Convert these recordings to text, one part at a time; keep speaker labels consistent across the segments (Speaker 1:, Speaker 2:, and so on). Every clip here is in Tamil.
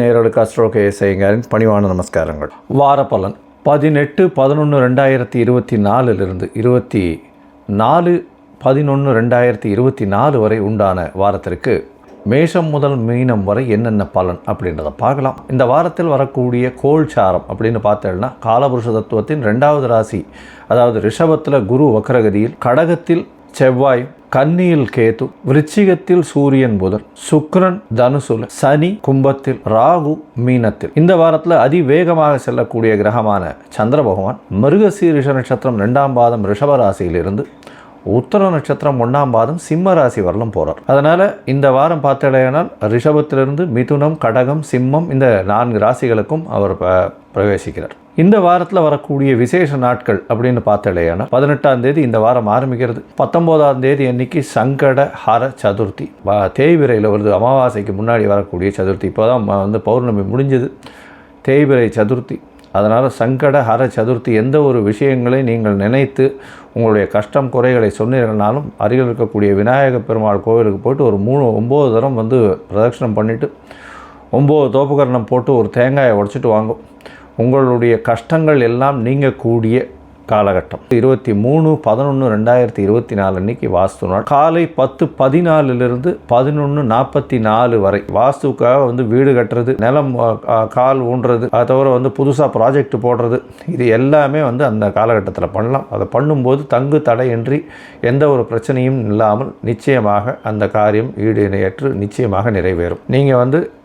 Speaker 1: நேரலுக்கு அஸ்ட்ரோகே செய்யுங்காரின் பணிவான நமஸ்காரங்கள். வார பலன் பதினெட்டு பதினொன்று ரெண்டாயிரத்தி இருபத்தி நாலுலேருந்து இருபத்தி நாலு பதினொன்று ரெண்டாயிரத்தி இருபத்தி நாலு வரை உண்டான வாரத்திற்கு மேஷம் முதல் மீனம் வரை என்னென்ன பலன் அப்படின்றத பார்க்கலாம். இந்த வாரத்தில் வரக்கூடிய கோல்சாரம் அப்படின்னு பார்த்தோம்னா காலபுருஷ தத்துவத்தின் ரெண்டாவது ராசி அதாவது ரிஷபத்தில் குரு வக்ரகதியில் கடகத்தில் செவ்வாய் கன்னியில் கேது விருச்சிகத்தில் சூரியன் புதன் சுக்ரன் தனுசுல சனி கும்பத்தில் ராகு மீனத்தில். இந்த வாரத்தில் அதிவேகமாக செல்லக்கூடிய கிரகமான சந்திர பகவான் மிருகசீரிஷ நட்சத்திரம் ரெண்டாம் பாதம் ரிஷபராசியிலிருந்து உத்தர நட்சத்திரம் ஒன்றாம் பாதம் சிம்ம ராசி வரலும் போகிறார் அதனால் இந்த வாரம் பார்த்தடையானால் ரிஷபத்திலிருந்து மிதுனம் கடகம் சிம்மம் இந்த நான்கு ராசிகளுக்கும் அவர் ப- பிரவேசிக்கிறார். இந்த வாரத்தில் வரக்கூடிய விசேஷ நாட்கள் அப்படின்னு பார்த்தலையானா பதினெட்டாம் தேதி இந்த வாரம் ஆரம்பிக்கிறது. பத்தொம்போதாம் தேதி அன்னைக்கு சங்கட ஹர சதுர்த்தி. தேய்விரையில் தேய்பிரையில் வருது. அமாவாசைக்கு முன்னாடி வரக்கூடிய சதுர்த்தி. இப்போ தான் வந்து பௌர்ணமி முடிஞ்சது. தேய்பிரை சதுர்த்தி. அதனால் சங்கட ஹர சதுர்த்தி எந்த ஒரு விஷயங்களை நீங்கள் நினைத்து உங்களுடைய கஷ்டம் குறைகளை சொன்னீர்கள்னாலும் அருகில் இருக்கக்கூடிய விநாயக பெருமாள் கோவிலுக்கு போயிட்டு ஒரு மூணு ஒம்பது தரம் வந்து பிரதட்சணம் பண்ணிவிட்டு ஒம்பது தோப்புக்கரணம் போட்டு ஒரு தேங்காயை உடச்சிட்டு வாங்கும். உங்களுடைய கஷ்டங்கள் எல்லாம் நீங்கக்கூடிய காலகட்டம். இருபத்தி மூணு பதினொன்று ரெண்டாயிரத்தி இருபத்தி நாலு அன்னைக்கு வாஸ்து நாள். காலை பத்து பதினாலுலேருந்து பதினொன்று நாற்பத்தி நாலு வரை வாஸ்துக்காக வந்து வீடு கட்டுறது நிலம் கால் ஊன்றது அதை தவிர வந்து புதுசாக ப்ராஜெக்ட் போடுறது இது எல்லாமே வந்து அந்த காலகட்டத்தில் பண்ணலாம். அதை பண்ணும்போது தங்கு தடையின்றி எந்த ஒரு பிரச்சனையும் இல்லாமல் நிச்சயமாக அந்த காரியம் ஈடு நிச்சயமாக நிறைவேறும். நீங்கள் வந்து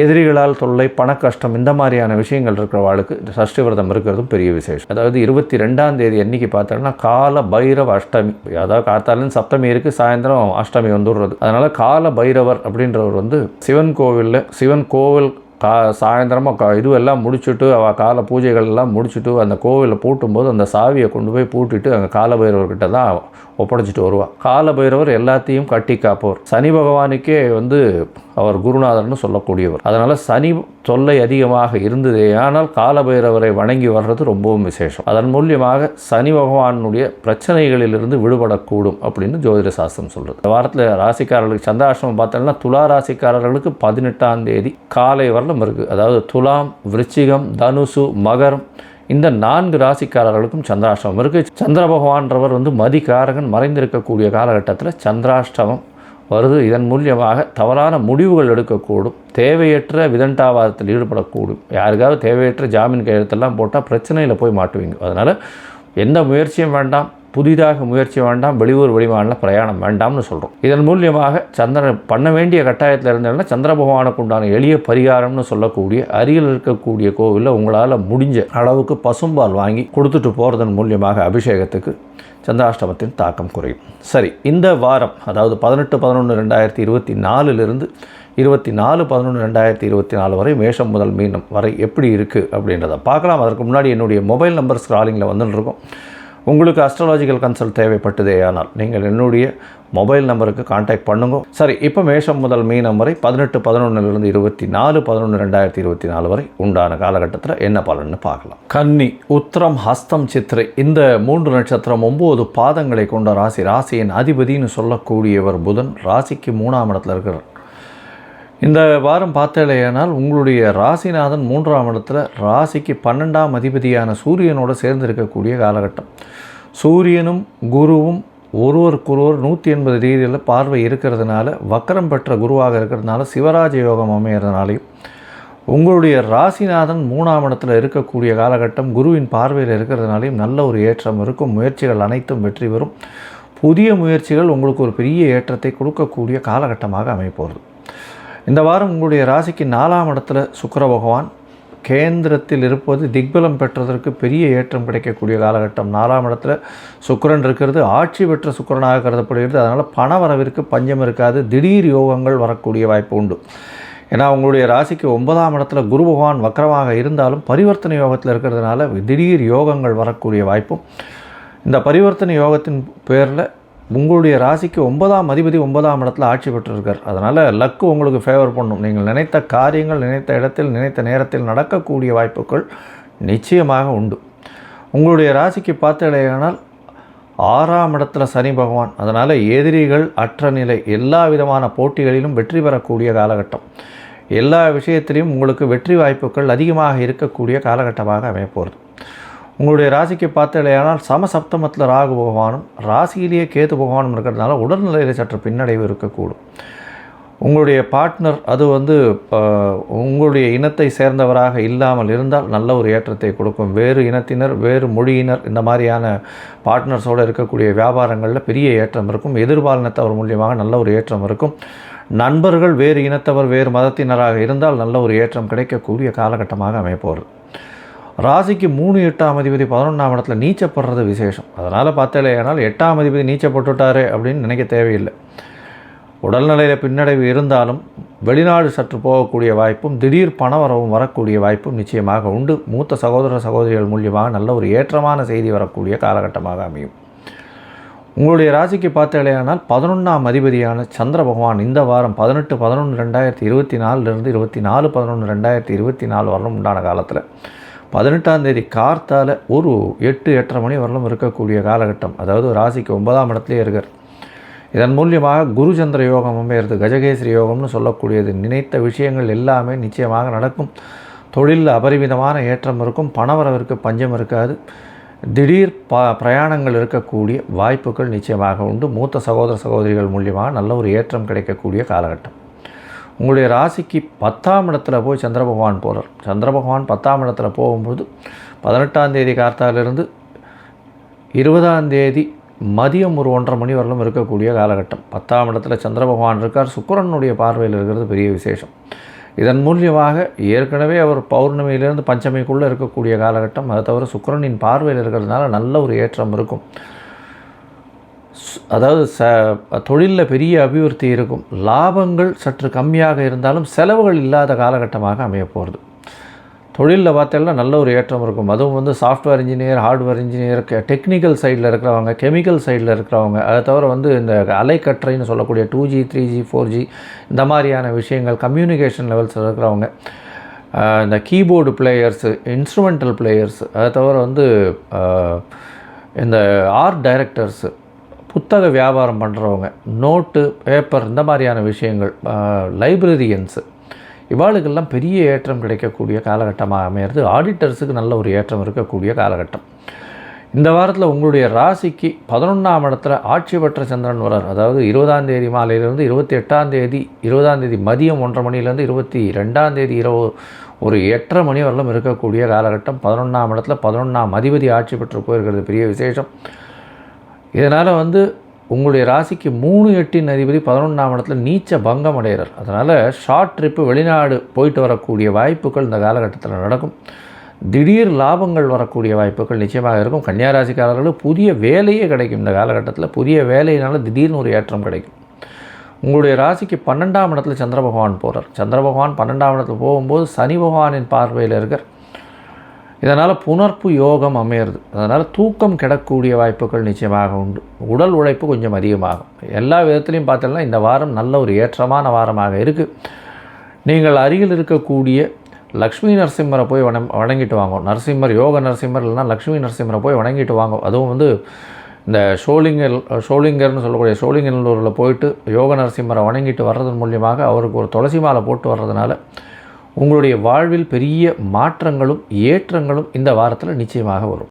Speaker 1: எதிரிகளால் தொல்லை பணக்கஷ்டம் இந்த மாதிரியான விஷயங்கள் இருக்கிறவாளுக்கு இந்த சஷ்டி விரதம் இருக்கிறதும் பெரிய விசேஷம். அதாவது இருபத்தி ரெண்டாம் தேதி அன்னைக்கு பார்த்தோம்னா கால பைரவ அஷ்டமி. அதாவது காத்தாலும் சப்தமி இருக்குது சாயந்தரம் அஷ்டமி வந்துடுறது. அதனால் கால பைரவர் அப்படின்றவர் வந்து சிவன் கோவிலில் சிவன் கோவில் கா சாயந்தரமாக கா இதுவெல்லாம் முடிச்சுட்டு அவ கால பூஜைகள் எல்லாம் முடிச்சுட்டு அந்த கோவிலை பூட்டும்போது அந்த சாவியை கொண்டு போய் பூட்டிட்டு அங்கே காலபைரவர்கிட்ட தான் ஒப்படைச்சிட்டு வருவாள் காலபைரவர் எல்லாத்தையும் கட்டி காப்பவர். சனி பகவானுக்கே வந்து அவர் குருநாதர்னு சொல்லக்கூடியவர். அதனால் சனி தொல்லை அதிகமாக இருந்ததே ஆனால் காலபைரவரை வணங்கி வர்றது ரொம்பவும் விசேஷம். அதன் மூலியமாக சனி பகவானுடைய பிரச்சனைகளிலிருந்து விடுபடக்கூடும் அப்படின்னு ஜோதிட சாஸ்திரம் சொல்கிறது இந்த வாரத்தில் ராசிக்காரர்களுக்கு சந்திராஷ்டமம் பார்த்தோம்னா துலா ராசிக்காரர்களுக்கு பதினெட்டாம் தேதி காலை வரலும் இருக்குது அதாவது துலாம் விருச்சிகம் தனுசு மகரம் இந்த நான்கு ராசிக்காரர்களுக்கும் சந்திராஷ்டமம் இருக்குது சந்திர பகவான்றவர் வந்து மதிகாரகன் மறைந்திருக்கக்கூடிய காலகட்டத்தில் சந்திராஷ்டமம் வருது. இதன் மூலியமாக தவறான முடிவுகள் எடுக்கக்கூடும். தேவையற்ற விதண்டாவாதத்தில் ஈடுபடக்கூடும். யாருக்காவது தேவையற்ற ஜாமீன் கையெழுத்தெல்லாம் போட்டால் பிரச்சனையில் போய் மாட்டுவீங்க. அதனால் எந்த முயற்சியும் வேண்டாம். புதிதாக முயற்சி வேண்டாம் வெளியூர் வெளிமாநில பிரயாணம் வேண்டாம்னு சொல்கிறோம் இதன் மூலியமாக சந்திரன் பண்ண வேண்டிய கட்டாயத்தில் இருந்ததுன்னா சந்திர பகவானுக்கு உண்டான எளிய பரிகாரம்னு சொல்லக்கூடிய அருகில் இருக்கக்கூடிய கோவிலில் உங்களால் முடிஞ்ச அளவுக்கு பசும்பால் வாங்கி கொடுத்துட்டு போகிறதன் மூலியமாக அபிஷேகத்துக்கு சந்திராஷ்டமத்தின் தாக்கம் குறையும். சரி இந்த வாரம் அதாவது பதினெட்டு பதினொன்று ரெண்டாயிரத்தி இருபத்தி நாலுலேருந்து இருபத்தி நாலு பதினொன்று ரெண்டாயிரத்தி இருபத்தி நாலு வரை மேஷம் முதல் மீனம் வரை எப்படி இருக்குது அப்படின்றத பார்க்கலாம். அதற்கு முன்னாடி என்னுடைய மொபைல் நம்பர் ஸ்க்ராலிங்கில் வந்துட்டுருக்கோம் உங்களுக்கு அஸ்ட்ராலாஜிக்கல் கன்சல்ட் தேவைப்பட்டதே ஆனால் நீங்கள் என்னுடைய மொபைல் நம்பருக்கு காண்டாக்ட் பண்ணுங்க. சரி இப்போ மேஷம் முதல் மீனம் வரை பதினெட்டு பதினொன்றுலேருந்து இருபத்தி நாலு பதினொன்று ரெண்டாயிரத்தி இருபத்தி நாலு வரை உண்டான காலகட்டத்தில் என்ன பலன்னு பார்க்கலாம். கன்னி உத்திரம் ஹஸ்தம் சித்திரை இந்த மூன்று நட்சத்திரம் ஒம்பது பாதங்களை கொண்ட ராசி. ராசியின் அதிபதின்னு சொல்லக்கூடியவர் புதன். ராசிக்கு மூணாம் இடத்துல இருக்கிறார். இந்த வாரம் பார்த்தேனால் உங்களுடைய ராசிநாதன் மூன்றாம் இடத்துல ராசிக்கு பன்னெண்டாம் அதிபதியான சூரியனோடு சேர்ந்து இருக்கக்கூடிய காலகட்டம். சூரியனும் குருவும் ஒருவருக்கொருவர் நூற்றி எண்பது டிகிரியில் பார்வை இருக்கிறதுனால வக்கரம் பெற்ற குருவாக இருக்கிறதுனால சிவராஜ யோகம் அமைகிறதுனாலையும் உங்களுடைய ராசிநாதன் மூணாம் இடத்தில் இருக்கக்கூடிய காலகட்டம் குருவின் பார்வையில் இருக்கிறதுனாலையும் நல்ல ஒரு ஏற்றம் இருக்கும். முயற்சிகள் அனைத்தும் வெற்றி பெறும். புதிய முயற்சிகள் உங்களுக்கு ஒரு பெரிய ஏற்றத்தை கொடுக்கக்கூடிய காலகட்டமாக அமைப்போகிறது இந்த வாரம் உங்களுடைய ராசிக்கு நாலாம் இடத்துல சுக்கர பகவான் கேந்திரத்தில் இருப்பது திக்பலம் பெற்றதற்கு பெரிய ஏற்றம் கிடைக்கக்கூடிய காலகட்டம். நாலாம் இடத்துல சுக்கரன் இருக்கிறது ஆட்சி பெற்ற சுக்கரனாக கருதப்படுகிறது. அதனால் பண வரவிற்கு பஞ்சம் இருக்காது திடீர் யோகங்கள் வரக்கூடிய வாய்ப்பு உண்டு. ஏன்னா உங்களுடைய ராசிக்கு ஒன்பதாம் இடத்துல குரு பகவான் வக்கரமாக இருந்தாலும் பரிவர்த்தனை யோகத்தில் இருக்கிறதுனால திடீர் யோகங்கள் வரக்கூடிய வாய்ப்பும். இந்த பரிவர்த்தனை யோகத்தின் பேரில் உங்களுடைய ராசிக்கு ஒன்பதாம் அதிபதி ஒன்பதாம் இடத்துல ஆட்சி பெற்றிருக்கார். அதனால் லக்கு உங்களுக்கு ஃபேவர் பண்ணும். நீங்கள் நினைத்த காரியங்கள் நினைத்த இடத்தில் நினைத்த நேரத்தில் நடக்கக்கூடிய வாய்ப்புகள் நிச்சயமாக உண்டு. உங்களுடைய ராசிக்கு பார்த்தடையானால் ஆறாம் இடத்துல சனி பகவான். அதனால் எதிரிகள் அற்ற நிலை எல்லா விதமான போட்டிகளிலும் வெற்றி பெறக்கூடிய காலகட்டம். எல்லா விஷயத்திலையும் உங்களுக்கு வெற்றி வாய்ப்புகள் அதிகமாக இருக்கக்கூடிய காலகட்டமாக அமையப்போகிறது உங்களுடைய ராசிக்கு பார்த்தலையானால் சமசப்தமத்தில் ராகு பகவானும் ராசியிலேயே கேது பகவானும் இருக்கிறதுனால உடல்நிலையில் சற்று பின்னடைவு இருக்கக்கூடும். உங்களுடைய பார்ட்னர் அது வந்து உங்களுடைய இனத்தை சேர்ந்தவராக இல்லாமல் இருந்தால் நல்ல ஒரு ஏற்றத்தை கொடுக்கும். வேறு இனத்தினர் வேறு மொழியினர் இந்த மாதிரியான பார்ட்னர்ஸோடு இருக்கக்கூடிய வியாபாரங்களில் பெரிய ஏற்றம் இருக்கும். எதிர்பாலினத்தவர் மூலியமாக நல்ல ஒரு ஏற்றம் இருக்கும். நண்பர்கள் வேறு இனத்தவர் வேறு மதத்தினராக இருந்தால் நல்ல ஒரு ஏற்றம் கிடைக்கக்கூடிய காலகட்டமாக அமைப்போகிறது ராசிக்கு மூணு எட்டாம் அதிபதி பதினொன்றாம் இடத்துல நீச்சப்படுறது விசேஷம். அதனால் பார்த்தலையானால் எட்டாம் அதிபதி நீச்சப்பட்டுட்டாரு அப்படின்னு நினைக்க தேவையில்லை. உடல்நிலையில் பின்னடைவு இருந்தாலும் வெளிநாடு சற்று போகக்கூடிய வாய்ப்பும் திடீர் பண வரவும் வரக்கூடிய வாய்ப்பும் நிச்சயமாக உண்டு. மூத்த சகோதர சகோதரிகள் மூலியமாக நல்ல ஒரு ஏற்றமான செய்தி வரக்கூடிய காலகட்டமாக அமையும். உங்களுடைய ராசிக்கு பார்த்தீங்களேனால் பதினொன்றாம் அதிபதியான சந்திர பகவான் இந்த வாரம் பதினெட்டு பதினொன்று ரெண்டாயிரத்தி இருபத்தி நாலுலேருந்து இருபத்தி நாலு பதினொன்று ரெண்டாயிரத்தி இருபத்தி நாலு வரலும் உண்டான காலத்தில். பதினெட்டாம் தேதி கார்த்தால் ஒரு எட்டு எட்டரை மணி வரலும் இருக்கக்கூடிய காலகட்டம். அதாவது ராசிக்கு ஒன்பதாம் இடத்துலேயே இருக்கார். இதன் மூலியமாக குருச்சந்திர யோகம் அமையிறது கஜகேசரி யோகம்னு சொல்லக்கூடியது. நினைத்த விஷயங்கள் எல்லாமே நிச்சயமாக நடக்கும். தொழிலில் அபரிமிதமான ஏற்றம் இருக்கும். பணவரவிற்கு பஞ்சம் இருக்காது. திடீர் ப பிரயாணங்கள் இருக்கக்கூடிய வாய்ப்புகள் நிச்சயமாக உண்டு. மூத்த சகோதர சகோதரிகள் மூலியமாக நல்ல ஒரு ஏற்றம் கிடைக்கக்கூடிய காலகட்டம். உங்களுடைய ராசிக்கு பத்தாம் இடத்துல போய் சந்திர பகவான் போகிறார் சந்திர பகவான் பத்தாம் இடத்துல போகும்போது பதினெட்டாம் தேதி கார்த்தாலிருந்து இருபதாம் தேதி மதியம் ஒரு ஒன்றரை மணி வரலும் இருக்கக்கூடிய காலகட்டம். பத்தாம் இடத்துல சந்திர பகவான் இருக்கார். சுக்கரனுடைய பார்வையில் இருக்கிறது பெரிய விசேஷம். இதன் மூலியமாக ஏற்கனவே அவர் பௌர்ணமியிலிருந்து பஞ்சமிக்குள்ளே இருக்கக்கூடிய காலகட்டம். அதை தவிர சுக்கரனின் பார்வையில் இருக்கிறதுனால நல்ல ஒரு ஏற்றம் இருக்கும். அதாவது ச தொழிலில் பெரிய அபிவிருத்தி இருக்கும். லாபங்கள் சற்று கம்மியாக இருந்தாலும் செலவுகள் இல்லாத காலகட்டமாக அமைய போகிறது தொழிலில் பார்த்தோம்னா நல்ல ஒரு ஏற்றம் இருக்கும். அதுவும் வந்து software engineer hardware engineer technical சைடில் இருக்கிறவங்க கெமிக்கல் சைடில் இருக்கிறவங்க அதை தவிர வந்து இந்த அலைக்கற்றைன்னு சொல்லக்கூடிய two G three G four G இந்த மாதிரியான விஷயங்கள் கம்யூனிகேஷன் லெவல்ஸில் இருக்கிறவங்க இந்த கீபோர்டு பிளேயர்ஸு இன்ஸ்ட்ருமெண்டல் பிளேயர்ஸ் அதை தவிர வந்து இந்த ஆர்ட் டைரக்டர்ஸு புத்தக வியாபாரம் பண்ணுறவங்க நோட்டு பேப்பர் இந்த மாதிரியான விஷயங்கள் லைப்ரரியன்ஸு இவாளுக்கெல்லாம் பெரிய ஏற்றம் கிடைக்கக்கூடிய காலகட்டமாக அமையிறது ஆடிட்டர்ஸுக்கு நல்ல ஒரு ஏற்றம் இருக்கக்கூடிய காலகட்டம். இந்த வாரத்தில் உங்களுடைய ராசிக்கு பதினொன்றாம் இடத்துல ஆட்சி பெற்ற சந்திரன் வரார் அதாவது இருபதாம் தேதி மாலையிலேருந்து இருபத்தி எட்டாம் தேதி இருபதாம் தேதி மதியம் ஒன்றரை மணிலேருந்து இருபத்தி ரெண்டாம் தேதி இரவு ஒரு எட்டரை மணி வரலும் இருக்கக்கூடிய காலகட்டம். பதினொன்றாம் இடத்துல பதினொன்றாம் அதிபதி ஆட்சி பெற்று போயிருக்கிறது. பெரிய விசேஷம். இதனால் வந்து உங்களுடைய ராசிக்கு மூணு எட்டின் அதிபதி பதினொன்றாம் இடத்துல நீச்ச பங்கம் அடைகிறார். அதனால் ஷார்ட் ட்ரிப்பு வெளிநாடு போயிட்டு வரக்கூடிய வாய்ப்புகள் இந்த காலகட்டத்தில் நடக்கும். திடீர் லாபங்கள் வரக்கூடிய வாய்ப்புகள் நிச்சயமாக இருக்கும். கன்னியாராசிக்காரர்களுக்கு புதிய வேலையே கிடைக்கும். இந்த காலகட்டத்தில் புதிய வேலையினால திடீர்னு ஒரு ஏற்றம் கிடைக்கும். உங்களுடைய ராசிக்கு பன்னெண்டாம் இடத்துல சந்திர பகவான் போகிறார் சந்திர பகவான் பன்னெண்டாம் இடத்துல போகும்போது சனி பகவானின் பார்வையில் இருக்கார். இதனால் புணர்ப்பு யோகம் அமையிறது. அதனால் தூக்கம் கிடக்கூடிய வாய்ப்புகள் நிச்சயமாக உண்டு. உடல் உழைப்பு கொஞ்சம் அதிகமாகும். எல்லா விதத்துலையும் பார்த்தோம்னா இந்த வாரம் நல்ல ஒரு ஏற்றமான வாரமாக இருக்குது நீங்கள் அருகில் இருக்கக்கூடிய லக்ஷ்மி நரசிம்மரை போய் வண வணங்கிட்டு வாங்க. நரசிம்மர் யோக நரசிம்மர் இல்லைனா லக்ஷ்மி நரசிம்மரை போய் வணங்கிட்டு வாங்க. அதுவும் வந்து இந்த ஷோலிங்கர் ஷோலிங்கர்னு சொல்லக்கூடிய ஷோலிங்கல்லூரில் போயிட்டு யோக நரசிம்மரை வணங்கிட்டு வர்றதன் மூலியமாக அவருக்கு ஒரு துளசி மாலை போட்டு வர்றதுனால உங்களுடைய வாழ்வில் பெரிய மாற்றங்களும் ஏற்றங்களும் இந்த வாரத்தில் நிச்சயமாக வரும்.